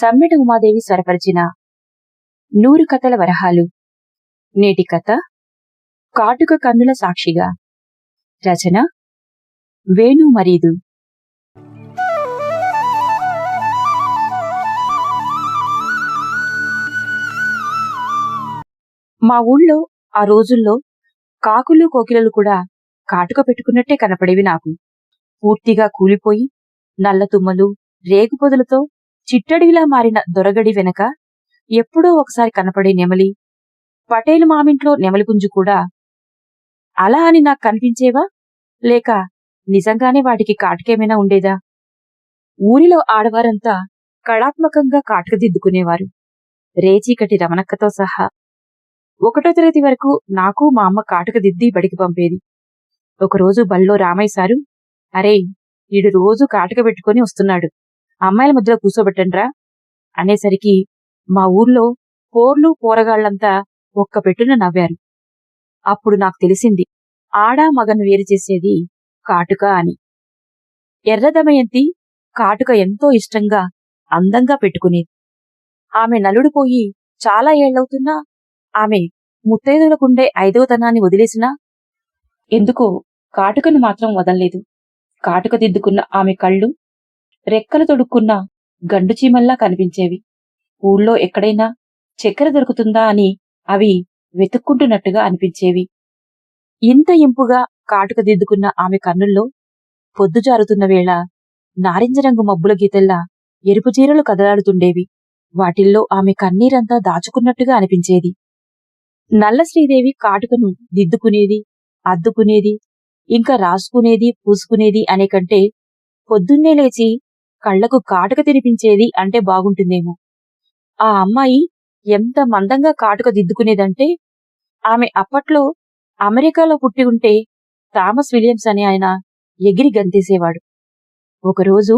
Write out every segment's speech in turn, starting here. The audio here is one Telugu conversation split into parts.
సమ్మెట ఉమాదేవి స్వరపరిచిన నూరు కథల వరహాలు. నేటి కథ కాటుక కన్నుల సాక్షిగా. రచన వేణు మరీదు. మా ఊళ్ళో ఆ రోజుల్లో కాకులు కోకిలలు కూడా కాటుక పెట్టుకున్నట్టే కనపడేవి నాకు. పూర్తిగా కూలిపోయి నల్ల తుమ్మలు రేగుపొదలతో చిట్టడివిలా మారిన దొరగడి వెనక ఎప్పుడో ఒకసారి కనపడే నెమలి పటేలు మామింట్లో నెమలిపుంజు కూడా అలా అని నాకు కనిపించేవా? లేక నిజంగానే వాటికి కాటుకేమైనా ఉండేదా? ఊరిలో ఆడవారంతా కళాత్మకంగా కాటకదిద్దుకునేవారు. రేచీకటి రమణక్కతో సహా. ఒకటో తరగతి వరకు నాకు మా అమ్మ కాటకదిద్ది బడికి పంపేది. ఒకరోజు బళ్ళో రామయ్య సారు అరే ఈడు రోజు కాటక పెట్టుకొని వస్తున్నాడు. అమ్మాయిల మధ్యలో కూర్చోబెట్టండ్రా? అనేసరికి మా ఊర్లో పోర్లు పోరగాళ్ళంతా ఒక్క పెట్టున నవ్వారు. అప్పుడు నాకు తెలిసింది ఆడా మగను వేరు చేసేది కాటుక అని. ఎర్రదమయంతి కాటుక ఎంతో ఇష్టంగా అందంగా పెట్టుకునేది. ఆమె నలుడుపోయి చాలా ఏళ్ళవుతున్నా ఆమె ముత్తైదులకుండే ఐదవతనాన్ని వదిలేసినా ఎందుకో కాటుకను మాత్రం వదల్లేదు. కాటుక దిద్దుకున్న ఆమె కళ్ళు రెక్కలు తొడుక్కున్న గండు చీమల్లా కనిపించేవి. ఊళ్ళో ఎక్కడైనా చక్కెర దొరుకుతుందా అని అవి వెతుక్కుంటున్నట్టుగా అనిపించేవి. ఇంత ఇంపుగా కాటుక దిద్దుకున్న ఆమె కన్నుల్లో పొద్దుజారుతున్న వేళ నారింజ రంగు మబ్బుల గీతల్లా ఎరుపు చీరలు కదలాడుతుండేవి. వాటిల్లో ఆమె కన్నీరంతా దాచుకున్నట్టుగా అనిపించేది. నల్ల శ్రీదేవి కాటుకను దిద్దుకునేది అద్దుకునేది ఇంకా రాసుకునేది పూసుకునేది అనే కంటే పొద్దున్నే లేచి కళ్ళకు కాటుక తినిపించేది అంటే బాగుంటుందేమో. ఆ అమ్మాయి ఎంత మందంగా కాటుక దిద్దుకునేదంటే ఆమె అప్పట్లో అమెరికాలో పుట్టి ఉంటే థామస్ విలియమ్స్ అనే ఆయన ఎగిరి గంతేసేవాడు. ఒకరోజు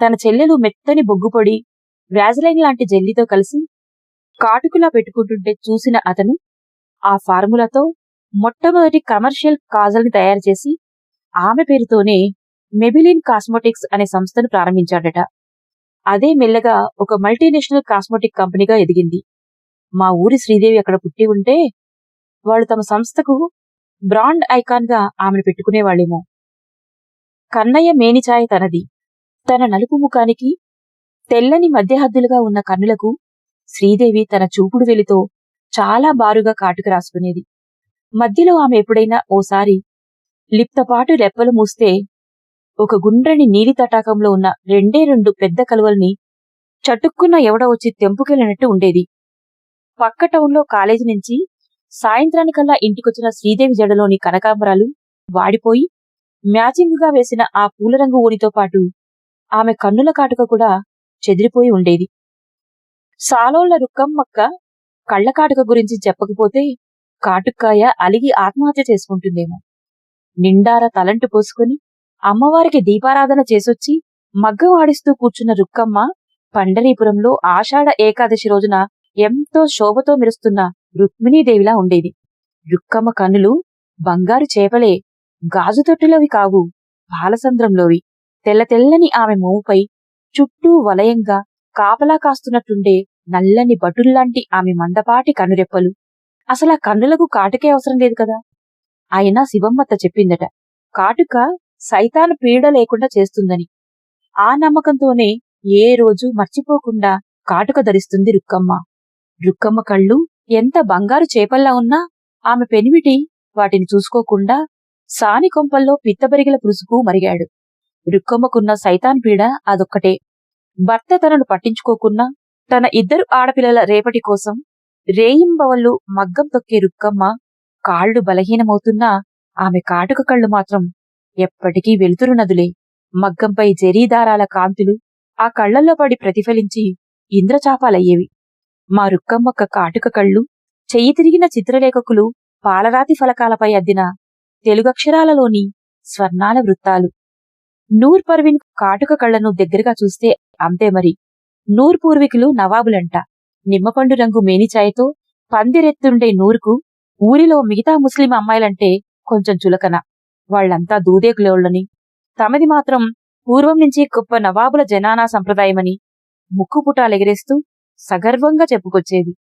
తన చెల్లెలు మెత్తని బొగ్గుపొడి వ్యాజలైన్ లాంటి జెల్లీతో కలిసి కాటుకులా పెట్టుకుంటుంటే చూసిన అతను ఆ ఫార్ములాతో మొట్టమొదటి కమర్షియల్ కాజల్ని తయారు చేసి ఆమె పేరుతోనే మెబిలిన్ కాస్మోటిక్స్ అనే సంస్థను ప్రారంభించాడట. అదే మెల్లగా ఒక మల్టీనేషనల్ కాస్మోటిక్ కంపెనీగా ఎదిగింది. మా ఊరి శ్రీదేవి అక్కడ పుట్టి ఉంటే వాళ్ళు తమ సంస్థకు బ్రాండ్ ఐకాన్గా ఆమెను పెట్టుకునేవాళ్ళేమో. కన్నయ్య మేనిచాయ తనది. తన నలుపు ముఖానికి తెల్లని మధ్యహద్దులుగా ఉన్న కన్నులకు శ్రీదేవి తన చూపుడు వెలితో చాలా బారుగా కాటుక రాసుకునేది. మధ్యలో ఆమె ఎప్పుడైనా ఓసారి లిప్తపాటు రెప్పలు మూస్తే ఒక గుండ్రని నీలి తటాకంలో ఉన్న రెండే రెండు పెద్ద కలువల్ని చటుక్కున్న ఎవడ వచ్చి తెంపుకెళ్ళినట్టు ఉండేది. పక్క టౌన్లో కాలేజీ నుంచి సాయంత్రానికల్లా ఇంటికొచ్చిన శ్రీదేవి జడలోని కనకాంబరాలు వాడిపోయి మ్యాచింగ్గా వేసిన ఆ పూలరంగు ఊరితో పాటు ఆమె కన్నుల కాటుక కూడా చెదిరిపోయి ఉండేది. సాలోళ్ళ రుక్కమ్మక్క కళ్ళకాటుక గురించి చెప్పకపోతే కాటుక్కాయ అలిగి ఆత్మహత్య చేసుకుంటుందేమో. నిండార తలంటు పోసుకుని అమ్మవారికి దీపారాధన చేసొచ్చి మగ్గవాడిస్తూ కూర్చున్న రుక్కమ్మ పండరీపురంలో ఆషాఢ ఏకాదశి రోజున ఎంతో శోభతో మెరుస్తున్న రుక్మిణీదేవిలా ఉండేది. రుక్కమ్మ కన్నులు బంగారు చేపలే గాజు తొట్టిలోవి కావు బాలసంద్రంలోవి. తెల్ల తెల్లని ఆమె మోముపై చుట్టూ వలయంగా కాపలా కాస్తున్నట్టుండే నల్లని బటుల్లాంటి ఆమె మందపాటి కనురెప్పలు. అసలా కన్నులకు కాటుకే అవసరం లేదు కదా? అయినా శివమ్మత్త చెప్పిందట కాటుక సైతాను పీడ లేకుండా చేస్తుందని. ఆ నమ్మకంతోనే ఏ రోజు మర్చిపోకుండా కాటుక ధరిస్తుంది రుక్కమ్మ. రుక్కమ్మ కళ్ళు ఎంత బంగారు చేపల్లా ఉన్నా ఆమె పెనిమిటి వాటిని చూసుకోకుండా సాని కొంపల్లో పిత్తబరిగిల పులుసుకు మరిగాడు. రుక్కమ్మకున్న సైతాన్ పీడ అదొక్కటే. భర్త తనను పట్టించుకోకున్నా తన ఇద్దరు ఆడపిల్లల రేపటి కోసం రేయింబవళ్ళు మగ్గం తొక్కే రుక్కమ్మ కాళ్ళు బలహీనమవుతున్నా ఆమె కాటుక కళ్ళు మాత్రం ఎప్పటికీ వెలుతురు నదులే మగ్గంపై జరీదారాల కాంతులు ఆ కళ్ళల్లో పడి ప్రతిఫలించి ఇంద్రచాపాలయ్యేవి. మా రుక్కమ్మక్క కాటుక కళ్ళు చెయ్యి తిరిగిన చిత్రలేఖకులు పాలరాతి ఫలకాలపై అద్దిన తెలుగక్షరాలలోని స్వర్ణాల వృత్తాలు. నూర్ పర్వీన్ కాటుక కళ్ళను దగ్గరగా చూస్తే అంతే మరి. నూర్ పూర్వీకులు నవాబులంట. నిమ్మపండు రంగు మేనిచాయతో పందిరెత్తుండే నూరుకు ఊరిలో మిగతా ముస్లిం అమ్మాయిలంటే కొంచెం చులకన. వాళ్ళంతా దూదేకులోళ్ళని. తమది మాత్రం పూర్వం నుంచి గొప్ప నవాబుల జనానా సంప్రదాయమని ముక్కుపుటాలెగిరేస్తూ సగర్వంగా చెప్పుకొచ్చేది.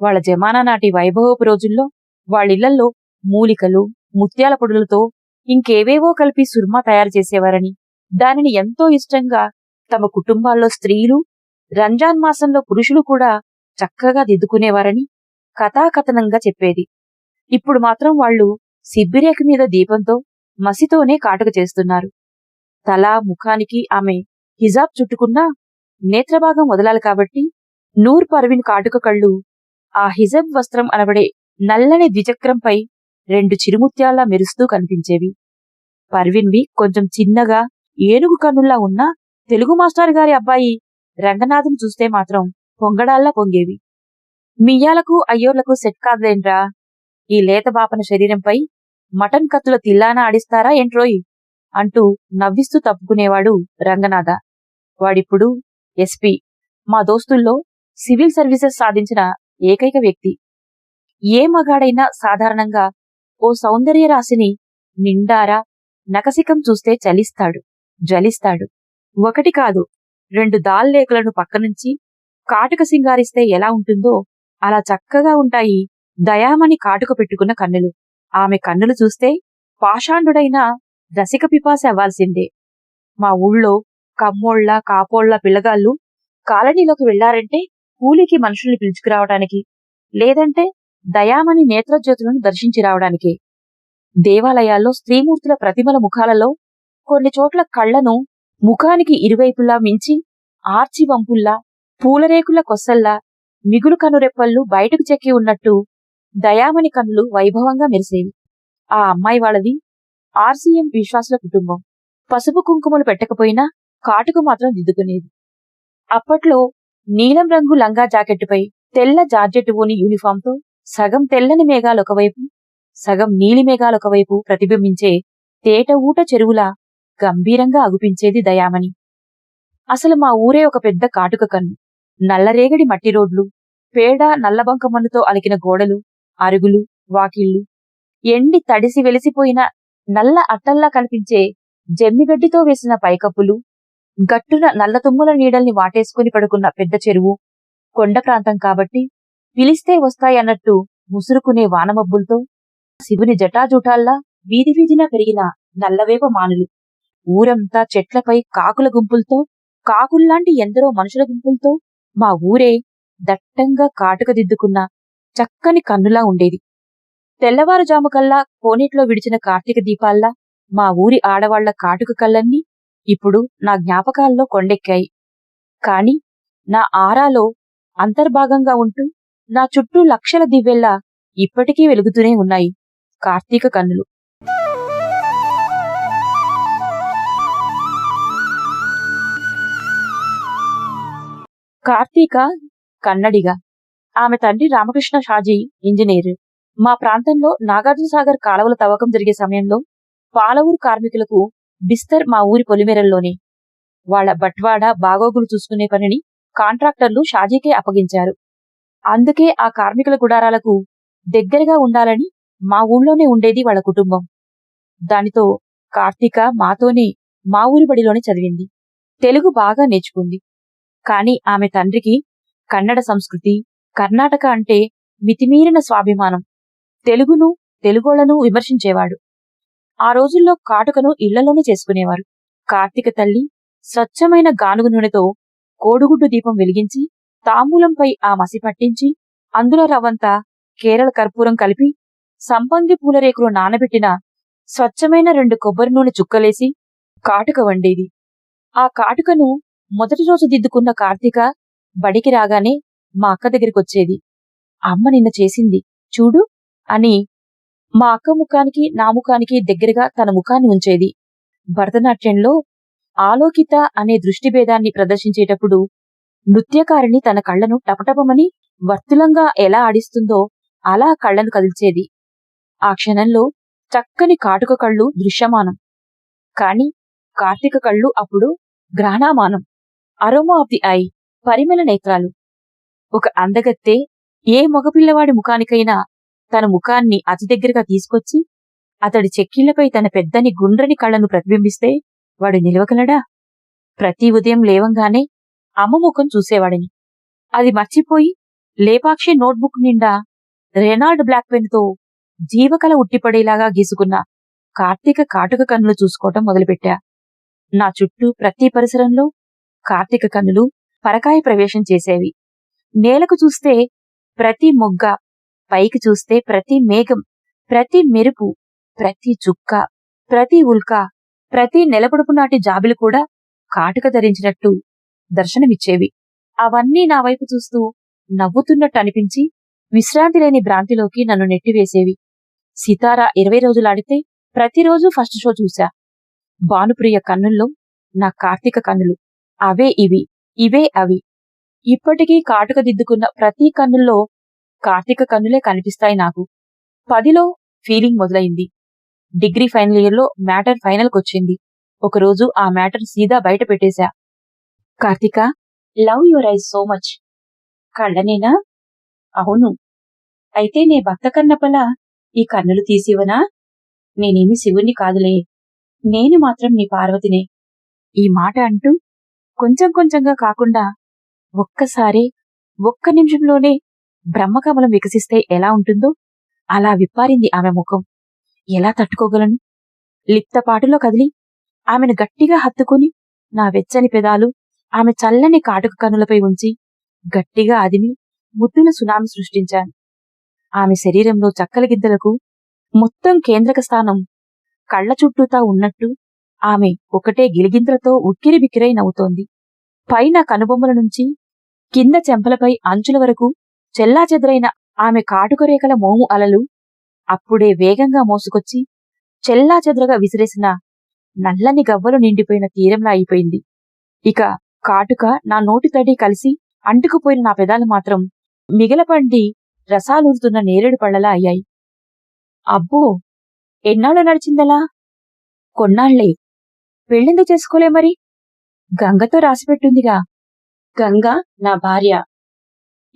వాళ్ళ జమానా నాటి వైభవపు రోజుల్లో వాళ్ళిళ్ళల్లో మూలికలు ముత్యాల పొడులతో ఇంకేవేవో కలిపి సుర్మా తయారు చేసేవారని దానిని ఎంతో ఇష్టంగా తమ కుటుంబాల్లో స్త్రీలు రంజాన్ మాసంలో పురుషులు కూడా చక్కగా దిద్దుకునేవారని కథాకథనంగా చెప్పేది. ఇప్పుడు మాత్రం వాళ్ళు సిబ్బిరేఖ మీద దీపంతో మసితోనే కాటుక చేస్తున్నారు. తల ముఖానికి ఆమె హిజాబ్ చుట్టుకున్నా నేత్రభాగం వదలాలి కాబట్టి నూర్ పర్వీన్ కాటుక కళ్ళు ఆ హిజబ్ వస్త్రం అనబడే నల్లని ద్విచక్రంపై రెండు చిరుముత్యాల్లా మెరుస్తూ కనిపించేవి. పర్వీన్వి కొంచెం చిన్నగా ఏనుగు కన్నుల్లా ఉన్న తెలుగు మాస్టర్ గారి అబ్బాయి రంగనాథం చూస్తే మాత్రం పొంగడాల్లా పొంగేవి. మియ్యాలకు అయ్యోర్లకు సెట్ కాదులేండ్రా ఈ లేత బాపన శరీరంపై మటన్ కత్తుల తిల్లాన ఆడిస్తారా ఏంట్రోయ్? అంటూ నవ్విస్తూ తప్పుకునేవాడు రంగనాథ. వాడిప్పుడు ఎస్పీ. మా దోస్తుల్లో సివిల్ సర్వీసెస్ సాధించిన ఏకైక వ్యక్తి. ఏ మగాడైనా సాధారణంగా ఓ సౌందర్య రాశిని నిండారా? నకసికం చూస్తే చలిస్తాడు జలిస్తాడు ఒకటి కాదు రెండు దాల్లేకులను పక్కనుంచి కాటుక సింగారిస్తే ఎలా ఉంటుందో అలా చక్కగా ఉంటాయి దయామణి కాటుక పెట్టుకున్న కన్నులు. ఆమె కన్నులు చూస్తే పాషాండుడైన రసిక పిపాస అవ్వాల్సిందే. మా ఊళ్ళో కమ్మోళ్ళ కాపోళ్ళ పిల్లగాళ్ళు కాలనీలోకి వెళ్ళారంటే కూలికి మనుషుల్ని పిలుచుకురావడానికి లేదంటే దయామణి నేత్రజ్యోతులను దర్శించి రావడానికి. దేవాలయాల్లో స్త్రీమూర్తుల ప్రతిమల ముఖాలలో కొన్ని చోట్ల కళ్ళను ముఖానికి ఇరువైపులా మించి ఆర్చి వంపుల్లా పూలరేకుల కొసల్లా మిగులు కనురెప్పళ్ళు బయటకు చెక్కి ఉన్నట్టు దయామణి కన్నులు వైభవంగా మెరిసేవి. ఆ అమ్మాయి వాళ్ళది ఆర్సీఎం విశ్వాసుల కుటుంబం. పసుపు కుంకుమలు పెట్టకపోయినా కాటుకు మాత్రం దిద్దుకునేది. అప్పట్లో నీలం రంగు లంగా జాకెట్టుపై తెల్ల జార్జెట్ ఓని యూనిఫామ్తో సగం తెల్లని మేఘాలు ఒకవైపు సగం నీలి మేఘాలు ఒకవైపు ప్రతిబింబించే తేట ఊట చెరువులా గంభీరంగా అగుపించేది దయామణి. అసలు మా ఊరే ఒక పెద్ద కాటుక కన్ను. నల్లరేగడి మట్టి రోడ్లు పేడ నల్లబంకమన్నుతో అలికిన గోడలు అరుగులు వాకిళ్ళు ఎండి తడిసి వెలిసిపోయిన నల్ల అట్టల్లా కనిపించే జమ్మిగడ్డితో వేసిన పైకప్పులు గట్టున నల్ల తుమ్ముల నీడల్ని వాటేసుకుని పడుకున్న పెద్ద చెరువు కొండ ప్రాంతం కాబట్టి పిలిస్తే వస్తాయన్నట్టు ముసురుకునే వానమబ్బులతో శివుని జటాజూటాల్లా వీధి వీధిన పెరిగిన నల్లవేప మానులు. ఊరంతా చెట్లపై కాకుల గుంపులతో కాకుల్లాంటి ఎందరో మనుషుల గుంపులతో మా ఊరే దట్టంగా కాటుక దిద్దుకున్న చక్కని కన్నులా ఉండేది. తెల్లవారుజాము కల్లా కోనేట్లో విడిచిన కార్తీక దీపాల్లా మా ఊరి ఆడవాళ్ళ కాటుక కళ్ళన్నీ ఇప్పుడు నా జ్ఞాపకాల్లో కొండెక్కాయి. కాని నా ఆరాలో అంతర్భాగంగా ఉంటూ నా చుట్టూ లక్షల దివ్వెల్లా ఇప్పటికీ వెలుగుతూనే ఉన్నాయి కార్తీక కన్నులు. కార్తీక కన్నడిగా. ఆమె తండ్రి రామకృష్ణ షాజీ ఇంజనీర్. మా ప్రాంతంలో నాగార్జునసాగర్ కాలువల తవ్వకం జరిగే సమయంలో పాలవూరు కార్మికులకు బిస్తర్ మా ఊరి పొలిమేరల్లోనే. వాళ్ళ బట్వాడా బాగోగులు చూసుకునే పనిని కాంట్రాక్టర్లు షాజీకే అప్పగించారు. అందుకే ఆ కార్మికుల గుడారాలకు దగ్గరగా ఉండాలని మా ఊళ్ళోనే ఉండేది వాళ్ళ కుటుంబం. దానితో కార్తీక మాతోనే మా ఊరి బడిలోనే చదివింది. తెలుగు బాగా నేర్చుకుంది. కాని ఆమె తండ్రికి కన్నడ సంస్కృతి కర్ణాటక అంటే మితిమీరిన స్వాభిమానం. తెలుగును తెలుగోళ్ళను విమర్శించేవాడు. ఆ రోజుల్లో కాటుకను ఇళ్ళలోనే చేసుకునేవారు. కార్తీక తల్లి స్వచ్ఛమైన గానుగు నూనెతో కోడుగుడ్డు దీపం వెలిగించి తాంబూలంపై ఆ మసి పట్టించి అందులో రవ్వంతా కేరళ కర్పూరం కలిపి సంపంగి పూలరేకులు నానబెట్టిన స్వచ్ఛమైన రెండు కొబ్బరి నూనె చుక్కలేసి కాటుక వండేది. ఆ కాటుకను మొదటి రోజు దిద్దుకున్న కార్తీక బడికి రాగానే మా అక్క దగ్గరికొచ్చేది. అమ్మ నిన్న చేసింది చూడు అని మా అక్క ముఖానికి నా ముఖానికి దగ్గరగా తన ముఖాన్ని ఉంచేది. భరతనాట్యంలో ఆలోకిత అనే దృష్టిభేదాన్ని ప్రదర్శించేటప్పుడు నృత్యకారిణి తన కళ్ళను టపటపమని వర్తులంగా ఎలా ఆడిస్తుందో అలా కళ్ళను కదిల్చేది. ఆ క్షణంలో చక్కని కాటుక కళ్ళు దృశ్యమానం. కాని కార్తీక కళ్ళు అప్పుడు గ్రహణామానం అరోమా ఆఫ్ ది ఐ పరిమళ నేత్రాలు. ఒక అందగత్తె ఏ మగపిల్లవాడి ముఖానికైనా తన ముఖాన్ని అతి దగ్గరగా తీసుకొచ్చి అతడి చెక్కిళ్ళపై తన పెద్దని గుండ్రని కళ్ళను ప్రతిబింబిస్తే వాడు నిలవగలడా? ప్రతి ఉదయం లేవంగానే అమ్మ ముఖం చూసేవాడిని. అది మర్చిపోయి లేపాక్షి నోట్బుక్ నిండా రెనాల్డ్ బ్లాక్ పెన్తో జీవకళ ఉట్టిపడేలాగా గీసుకున్న కార్తీక కాటుక కన్నులు చూసుకోవటం మొదలుపెట్టా. నా చుట్టూ ప్రతి పరిసరంలో కార్తీక కన్నులు పరకాయ ప్రవేశం చేసేవి. నేలకు చూస్తే ప్రతి మొగ్గ పైకి చూస్తే ప్రతి మేఘం ప్రతి మెరుపు ప్రతి చుక్క ప్రతి ఉల్క ప్రతి నెలపొడుపు నాటి జాబిలు కూడా కాటుక ధరించినట్టు దర్శనమిచ్చేవి. అవన్నీ నా వైపు చూస్తూ నవ్వుతున్నట్టు అనిపించి విశ్రాంతి లేని భ్రాంతిలోకి నన్ను నెట్టివేసేవి. సితారా ఇరవై రోజులాడితే ప్రతిరోజు ఫస్ట్ షో చూశా. భానుప్రియ కన్నుల్లో నా కార్తీక కన్నులు. అవే ఇవి ఇవే అవి. ఇప్పటికీ కాటుక దిద్దుకున్న ప్రతి కన్నుల్లో కార్తీక కన్నులే కనిపిస్తాయి నాకు. పదిలో ఫీలింగ్ మొదలైంది. డిగ్రీ ఫైనల్ ఇయర్లో మ్యాటర్ ఫైనల్కి వచ్చింది ఒకరోజు ఆ మ్యాటర్ సీదా బయట పెట్టేశా. Karthika love your eyes so much. కళ్ళనేనా? అవును. అయితే నే భక్త కన్నపల ఈ కన్నులు తీసివనా నేనేమి శివుణ్ణి కాదులే. నేను మాత్రం నీ పార్వతినే. ఈ మాట అంటూ కొంచెం కొంచెంగా కాకుండా ఒక్కసారే ఒక్క నిమిషంలోనే బ్రహ్మకమలం వికసిస్తే ఎలా ఉంటుందో అలా విప్పారింది ఆమె ముఖం. ఎలా తట్టుకోగలను? లిప్తపాటులో కదిలి ఆమెను గట్టిగా హత్తుకుని నా వెచ్చని పెదాలు ఆమె చల్లని కాటుక కన్నులపై ఉంచి గట్టిగా అదిమి ముద్దుల సునామి సృష్టించాను. ఆమె శరీరంలో చక్కల గిద్దలకు మొత్తం కేంద్రక స్థానం కళ్ళ చుట్టూతా ఉన్నట్టు ఆమె ఒకటే గిలిగింద్రతో ఉక్కిరి బిక్కిరై నవ్వుతోంది. పైన కనుబొమ్మల నుంచి కింద చెంపలపై అంచుల వరకు చెల్లాచెదరైన ఆమె కాటుకరేఖల మోము అలలు అప్పుడే వేగంగా మోసుకొచ్చి చెల్లాచెదరగా విసిరేసిన నల్లని గవ్వలు నిండిపోయిన తీరంలా అయిపోయింది. ఇక కాటుక నా నోటి తడి కలిసి అంటుకుపోయిన నా పెదాలు మాత్రం మిగలపండి రసాలూరుతున్న నేరేడు పళ్ళలా అయ్యాయి. అబ్బో! ఎన్నాళ్ళు నడిచిందలా? కొన్నాళ్ళే. పెళ్ళెందుకు చేసుకోలే మరి? గంగతో రాసిపెట్టుందిగా. గంగ నా భార్య.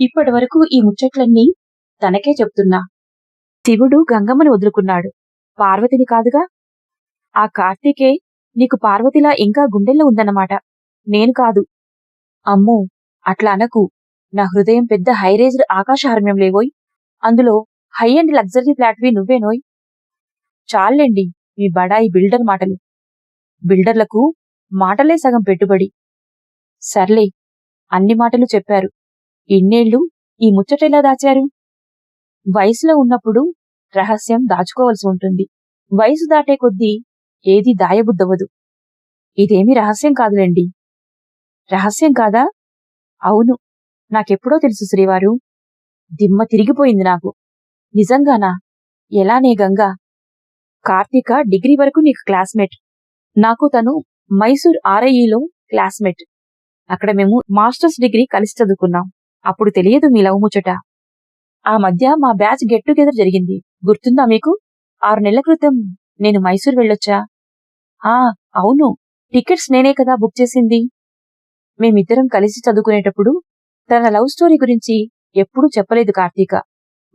ఇప్పటి వరకు ఈ ముచ్చట్లన్నీ తనకే చెప్తున్నా. శివుడు గంగమ్మను వదులుకున్నాడు. పార్వతిని కాదుగా? ఆ కార్తీకే నీకు పార్వతిలా ఇంకా గుండెల్లో ఉందన్నమాట. నేను కాదు. అమ్మో అట్లా అనకు. నా హృదయం పెద్ద హైరేజ్డ్ ఆకాశహార్మ్యం లేవోయ్. అందులో హై అండ్ లగ్జరీ ఫ్లాట్వి నువ్వేనోయ్. చాలండి మీ బడాయి బిల్డర్ మాటలు. బిల్డర్లకు మాటలే సగం పెట్టుబడి. సర్లే అన్ని మాటలు చెప్పారు. ఇన్నేళ్ళు ఈ ముచ్చటెలా దాచారు? వయసులో ఉన్నప్పుడు రహస్యం దాచుకోవలసి ఉంటుంది. వయసు దాటే కొద్దీ ఏది దాయబుద్దవదు ఇదేమీ రహస్యం కాదులేండి. రహస్యం కాదా? అవును. నాకెప్పుడో తెలుసు శ్రీవారు. దిమ్మ తిరిగిపోయింది నాకు. నిజంగానా? ఎలానే గంగా? కార్తీక డిగ్రీ వరకు నీకు క్లాస్మేట్. నాకు తను మైసూర్ ఆర్ఐఈలో క్లాస్మేట్. అక్కడ మేము మాస్టర్స్ డిగ్రీ కలిసి చదువుకున్నాం. అప్పుడు తెలియదు మీ లవ్ ముచ్చట. ఆ మధ్య మా బ్యాచ్ గెట్ టుగెదర్ జరిగింది. గుర్తుందా మీకు? ఆరు నెలల క్రితం నేను మైసూర్ వెళ్ళొచ్చా? ఆ అవును. టికెట్స్ నేనే కదా బుక్ చేసింది. మేమిద్దరం కలిసి చదువుకునేటప్పుడు తన లవ్ స్టోరీ గురించి ఎప్పుడూ చెప్పలేదు కార్తీక.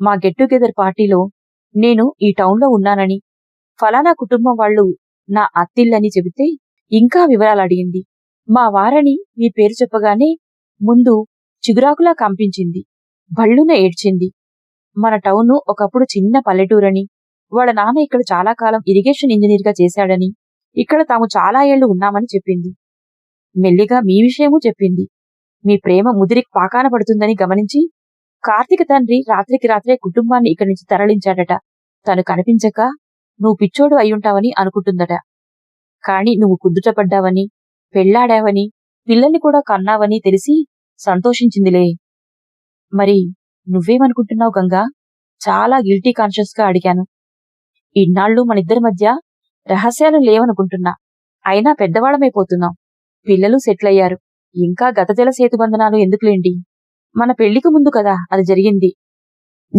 మా గెట్ టుగెదర్ పార్టీలో నేను ఈ టౌన్లో ఉన్నానని ఫలానా కుటుంబం వాళ్ళు నా అత్తిల్లని చెబితే ఇంకా వివరాలు అడిగింది. మా వారని మీ పేరు చెప్పగానే ముందు చిగురాకులా కంపించింది. భళ్ళున ఏడ్చింది. మన టౌను ఒకప్పుడు చిన్న పల్లెటూరని వాళ్ళ నాన్న ఇక్కడ చాలా కాలం ఇరిగేషన్ ఇంజనీర్గా చేశాడని ఇక్కడ తాము చాలా ఏళ్ళు ఉన్నామని చెప్పింది. మెల్లిగా మీ విషయమూ చెప్పింది. మీ ప్రేమ ముదిరికి పాకాన పడుతుందని గమనించి కార్తీక తండ్రి రాత్రికి రాత్రే కుటుంబాన్ని ఇక్కడి నుంచి తరలించాడట. తను కనిపించక నువ్వు పిచ్చోడు అయ్యుంటావని అనుకుంటుందట. కాని నువ్వు కుదుటపడ్డావని పెళ్ళాడావని పిల్లల్ని కూడా కన్నావని తెలిసి సంతోషించిందిలే. మరి నువ్వేమనుకుంటున్నావు గంగా? చాలా గిల్టీ కాన్షియస్గా అడిగాను. ఇన్నాళ్ళు మనిద్దరి మధ్య రహస్యాలు లేవనుకుంటున్నా. అయినా పెద్దవాళ్ళమైపోతున్నాం. పిల్లలు సెటిల్ అయ్యారు ఇంకా గతజల సేతుబంధనాలు ఎందుకులేండి మన పెళ్ళికి ముందు కదా అది జరిగింది.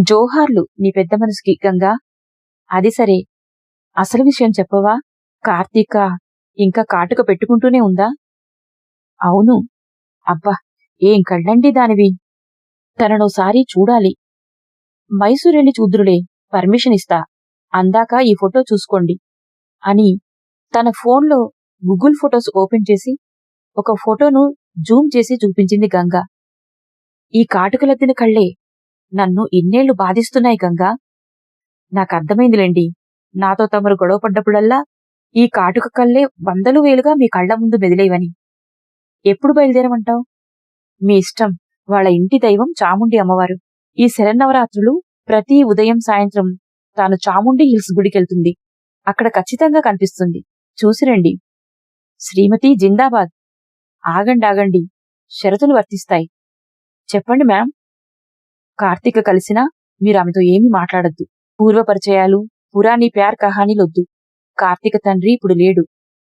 జోహార్లు నీ పెద్ద మనసుకి గంగా. అది సరే. అసలు విషయం చెప్పవా? కార్తీక ఇంకా కాటుక పెట్టుకుంటూనే ఉందా? అవును. అబ్బా ఏం కళ్ళండి దానివి? తననోసారి చూడాలి. మైసూరెళ్ళి చూద్రుడే పర్మిషన్ ఇస్తా అందాక ఈ ఫోటో చూసుకోండి. అని తన ఫోన్లో గూగుల్ ఫొటోస్ ఓపెన్ చేసి ఒక ఫోటోను జూమ్ చేసి చూపించింది గంగ. ఈ కాటుకలద్దిన కళ్ళే నన్ను ఇన్నేళ్ళు బాధిస్తున్నాయి గంగా. నాకర్థమైందిలేండి నాతో తమరు గొడవ పడ్డప్పుడల్లా ఈ కాటుక కళ్ళే వందలు వేలుగా మీ కళ్ళ ముందు మెదిలేవని. ఎప్పుడు బయలుదేరమంటావు? మీ ఇష్టం వాళ్ళ ఇంటి దైవం చాముండి అమ్మవారు. ఈ శరన్నవరాత్రులు ప్రతి ఉదయం సాయంత్రం తాను చాముండి హిల్స్ గుడికెళ్తుంది. అక్కడ ఖచ్చితంగా కనిపిస్తుంది. చూసిరండి శ్రీమతి జిందాబాద్. ఆగండి ఆగండి. షరతులు వర్తిస్తాయి. చెప్పండి మ్యామ్. కార్తీక కలిసినా మీరు ఆమెతో ఏమీ మాట్లాడద్దు. పూర్వ పరిచయాలు పురాణి ప్యార్ కహానీలొద్దు. కార్తీక తండ్రి ఇప్పుడు లేడు.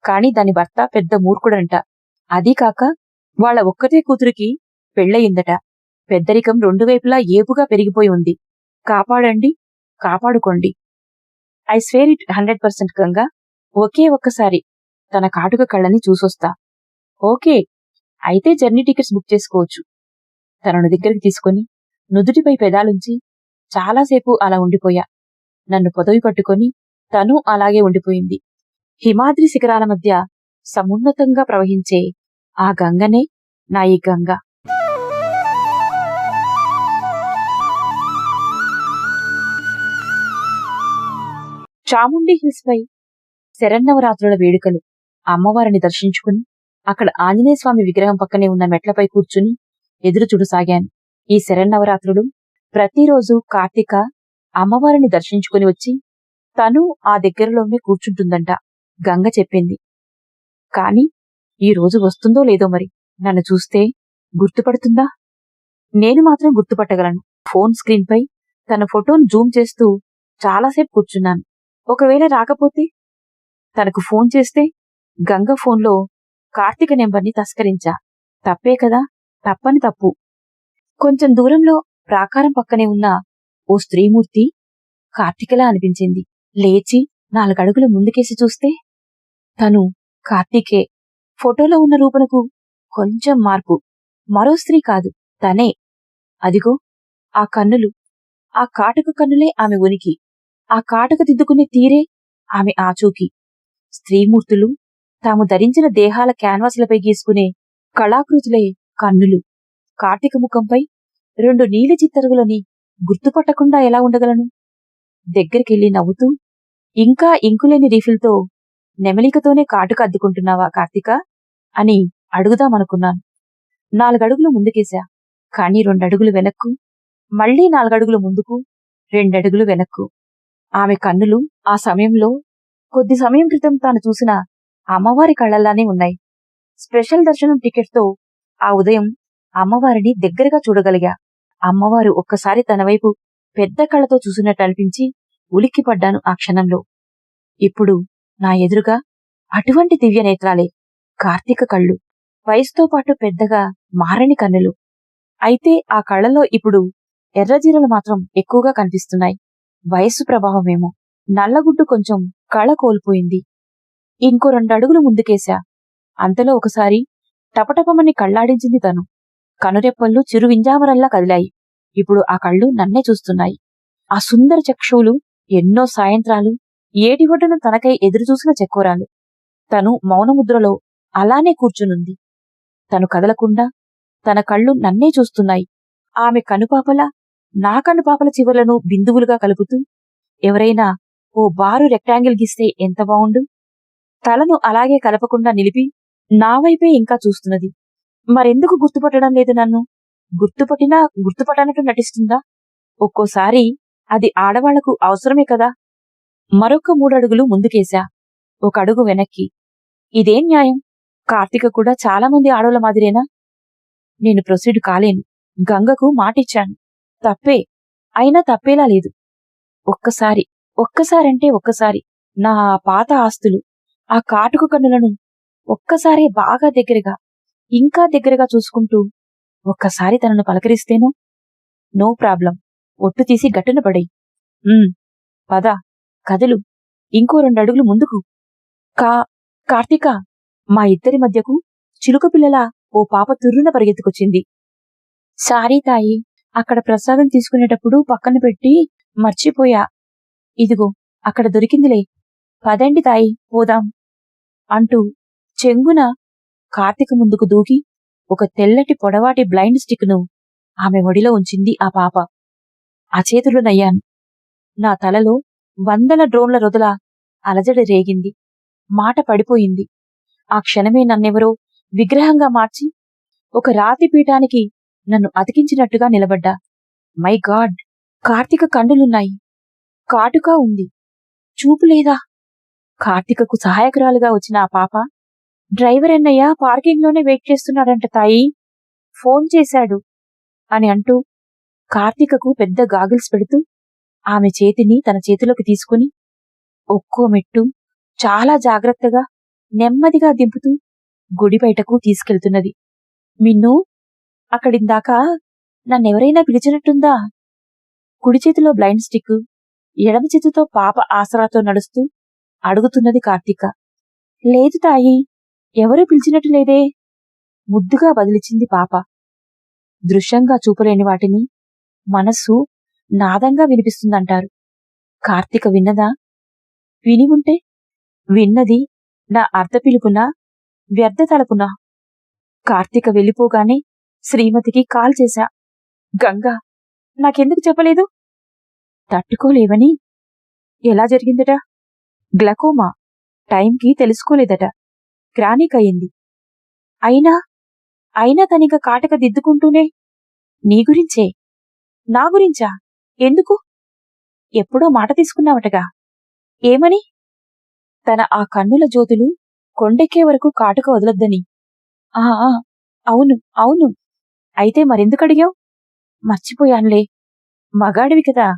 కాని దాని భర్త పెద్ద మూర్ఖుడంట. అదీకాక కాక వాళ్ళ ఒక్కతే కూతురికి పెళ్ళయిందట. పెద్దరికం రెండు వైపులా ఏపుగా పెరిగిపోయి ఉంది. కాపాడండి కాపాడుకోండి. I swear it hundred percent Ganga. ఒకే ఒక్కసారి తన కాటుక కళ్ళని చూసొస్తా. ఓకే అయితే జర్నీ టికెట్స్ బుక్ చేసుకోవచ్చు. తనను దగ్గరికి తీసుకొని నుదుటిపై పెదాలుంచి చాలాసేపు అలా ఉండిపోయా. నన్ను పొదవి పట్టుకొని తను అలాగే ఉండిపోయింది. హిమాద్రి శిఖరాల మధ్య సమున్నతంగా ప్రవహించే ఆ గంగనే నా ఈ గంగ. చాముండి హిల్స్ పై శరన్నవరాత్రుల వేడుకలు అమ్మవారిని దర్శించుకుని అక్కడ ఆంజనేయ స్వామి విగ్రహం పక్కనే ఉన్న మెట్లపై కూర్చుని ఎదురు చూడసాగాను ఈ శరన్నవరాత్రులు ప్రతిరోజు కార్తీక అమ్మవారిని దర్శించుకుని వచ్చి తను ఆ దగ్గరలోనే కూర్చుంటుందంట. గంగ చెప్పింది. కాని ఈ రోజు వస్తుందో లేదో మరి? నన్ను చూస్తే గుర్తుపడుతుందా? నేను మాత్రం గుర్తుపట్టగలను. ఫోన్ స్క్రీన్పై తన ఫోటోను జూమ్ చేస్తూ చాలాసేపు కూర్చున్నాను. ఒకవేళ రాకపోతే? తనకు ఫోన్ చేస్తే? గంగ ఫోన్లో కార్తీక నెంబర్ని తస్కరించా. తప్పే కదా? తప్పని తప్పు. కొంచెం దూరంలో ప్రాకారం పక్కనే ఉన్న ఓ స్త్రీమూర్తి కార్తీకలా అనిపించింది. లేచి నాలుగడుగులు ముందుకేసి చూస్తే తను కార్తీకే. ఫోటోలో ఉన్న రూపనకు కొంచెం మార్పు. మరో స్త్రీ కాదు తనే. అదిగో ఆ కన్నులు. ఆ కాటుక కన్నులే ఆమె ఉనికి. ఆ కాటుక దిద్దుకునే తీరే ఆమె ఆచూకీ స్త్రీమూర్తులు తాము ధరించిన దేహాల క్యాన్వాసులపై గీసుకునే కళాకృతులే కన్నులు. కార్తీక ముఖంపై రెండు నీలి చిత్తరుగులని గుర్తుపట్టకుండా ఎలా ఉండగలను? దగ్గరికెళ్ళి నవ్వుతూ ఇంకా ఇంకులేని రీఫిల్తో నెమలికతోనే కాటుక అద్దుకుంటున్నావా కార్తిక? అని అడుగుదామనుకున్నాను. నాలుగడుగులు ముందుకేశా. కాని రెండడుగులు వెనక్కు. మళ్ళీ నాలుగడుగులు ముందుకు రెండడుగులు వెనక్కు. ఆమె కన్నులు ఆ సమయంలో కొద్ది సమయం క్రితం తాను చూసిన అమ్మవారి కళ్ళల్లానే ఉన్నాయి. స్పెషల్ దర్శనం టికెట్తో ఆ ఉదయం అమ్మవారిని దగ్గరగా చూడగలిగా. అమ్మవారు ఒక్కసారి తన వైపు పెద్ద కళ్ళతో చూసినట్టు అనిపించి ఉలిక్కిపడ్డాను ఆ క్షణంలో. ఇప్పుడు నా ఎదురుగా అటువంటి దివ్య నేత్రాలే కార్తీక కళ్ళు. వయసుతో పాటు పెద్దగా మారని కన్నులు. అయితే ఆ కళ్ళలో ఇప్పుడు ఎర్రజీరలు మాత్రం ఎక్కువగా కనిపిస్తున్నాయి. వయస్సు ప్రభావమేమో నల్లగుడ్డు కొంచెం కళ కోల్పోయింది. ఇంకో రెండు అడుగులు ముందుకేశా. అంతలో ఒకసారి టపటపమని కళ్ళాడించింది తను. కనురెప్పళ్ళు చిరువింజామరల్లా కదిలాయి. ఇప్పుడు ఆ కళ్ళు నన్నే చూస్తున్నాయి. ఆ సుందర చక్షువులు ఎన్నో సాయంత్రాలు ఏటి ఒడ్డున తనకై ఎదురుచూసిన చెక్కోరాలు. తను మౌనముద్రలో అలానే కూర్చునుంది. తను కదలకుండా తన కళ్ళు నన్నే చూస్తున్నాయి. ఆమె కనుపాపల నా కనుపాపల చివర్లను బిందువులుగా కలుపుతూ ఎవరైనా ఓ బారు రెక్టాంగిల్ గీస్తే ఎంత బావుండు? తలను అలాగే కలపకుండా నిలిపి నా వైపే ఇంకా చూస్తున్నది. మరెందుకు గుర్తుపట్టడం లేదు నన్ను? గుర్తుపట్టినా గుర్తుపట్టనట్టు నటిస్తుందా? ఒక్కోసారి అది ఆడవాళ్ళకు అవసరమే కదా? మరొక మూడడుగులు ముందుకేశా. ఒక అడుగు వెనక్కి. ఇదేం న్యాయం? కార్తీక కూడా చాలామంది ఆడోళ్ళ మాదిరేనా? నేను ప్రొసీడ్ కాలేను. గంగకు మాటిచ్చాను. తప్పే. అయినా తప్పేలా లేదు. ఒక్కసారి ఒక్కసారంటే ఒక్కసారి. నా పాత ఆస్తులు ఆ కాటుక కన్నులను ఒక్కసారి బాగా దగ్గరగా ఇంకా దగ్గరగా చూసుకుంటూ ఒక్కసారి తనను పలకరిస్తేనో? No problem. ఒట్టు తీసి గట్టున పడై ఉమ్, పద కదలు. ఇంకో రెండు అడుగులు ముందుకు. కా కార్తీక మా ఇద్దరి మధ్యకు చిలుక పిల్లల ఓ పాప తుర్రున పరిగెత్తుకొచ్చింది. సారీ తాయి అక్కడ ప్రసాదం తీసుకునేటప్పుడు పక్కన పెట్టి మర్చిపోయా. ఇదిగో అక్కడ దొరికిందిలే. పదండి తాయి పోదాం. అంటూ చెంగున కార్తీక ముందుకు దూకి ఒక తెల్లటి పొడవాటి బ్లైండ్ స్టిక్ను ఆమె ఒడిలో ఉంచింది ఆ పాప. అచేతులునయ్యాను నా తలలో వందల డ్రోన్ల రొదల అలజడి రేగింది. మాట పడిపోయింది. ఆ క్షణమే నన్నెవరో విగ్రహంగా మార్చి ఒక రాతి పీఠానికి నన్ను అతికించినట్టుగా నిలబడ్డా. My god! కార్తీక కండులున్నాయి. కాటుగా ఉంది. చూపు లేదా? కార్తీకకు సహాయకురాలుగా వచ్చిన ఆ పాప డ్రైవర్ అన్నయ్య పార్కింగ్లోనే వెయిట్ చేస్తున్నాడంట తాయి. ఫోన్ చేశాడు అని అంటూ కార్తీకకు పెద్ద గాగిల్స్ పెడుతూ ఆమె చేతిని తన చేతిలోకి తీసుకుని ఒక్కో మెట్టు చాలా జాగ్రత్తగా నెమ్మదిగా దింపుతూ గుడి బయటకు తీసుకెళ్తున్నది. మిన్ను అక్కడిందాక నన్నెవరైనా పిలిచినట్టుందా? కుడి చేతిలో బ్లైండ్ స్టిక్ ఎడమ చేతితో పాప ఆసరాతో నడుస్తూ అడుగుతున్నది కార్తీక. లేదు తాయి ఎవరూ పిలిచినట్టు లేదే? ముద్దుగా బదిలిచింది పాప. దృశ్యంగా చూపలేని వాటిని మనస్సు నాదంగా వినిపిస్తుందంటారు. కార్తీక విన్నదా? విని ఉంటే విన్నది నా అర్ధ పిలుపునా వ్యర్థ తలపునా? కార్తీక వెళ్ళిపోగానే శ్రీమతికి కాల్ చేశా. గంగా నాకెందుకు చెప్పలేదు? తట్టుకోలేవని. ఎలా జరిగిందట? గ్లకోమా టైంకి తెలుసుకోలేదట. క్రానిక్ అయింది అయినా అయినా తనిక కాటక దిద్దుకుంటూనే నీ గురించే. నా గురించా? ఎందుకు? ఎప్పుడో మాట తీసుకున్నావటగా. ఏమని? తన ఆ కన్నుల జ్యోతులు కొండెక్కే వరకు కాటుక వదలొద్దని. ఆ అవును అవును. అయితే మరెందుకు అడిగావు మర్చిపోయానులే. మగాడివి కదా.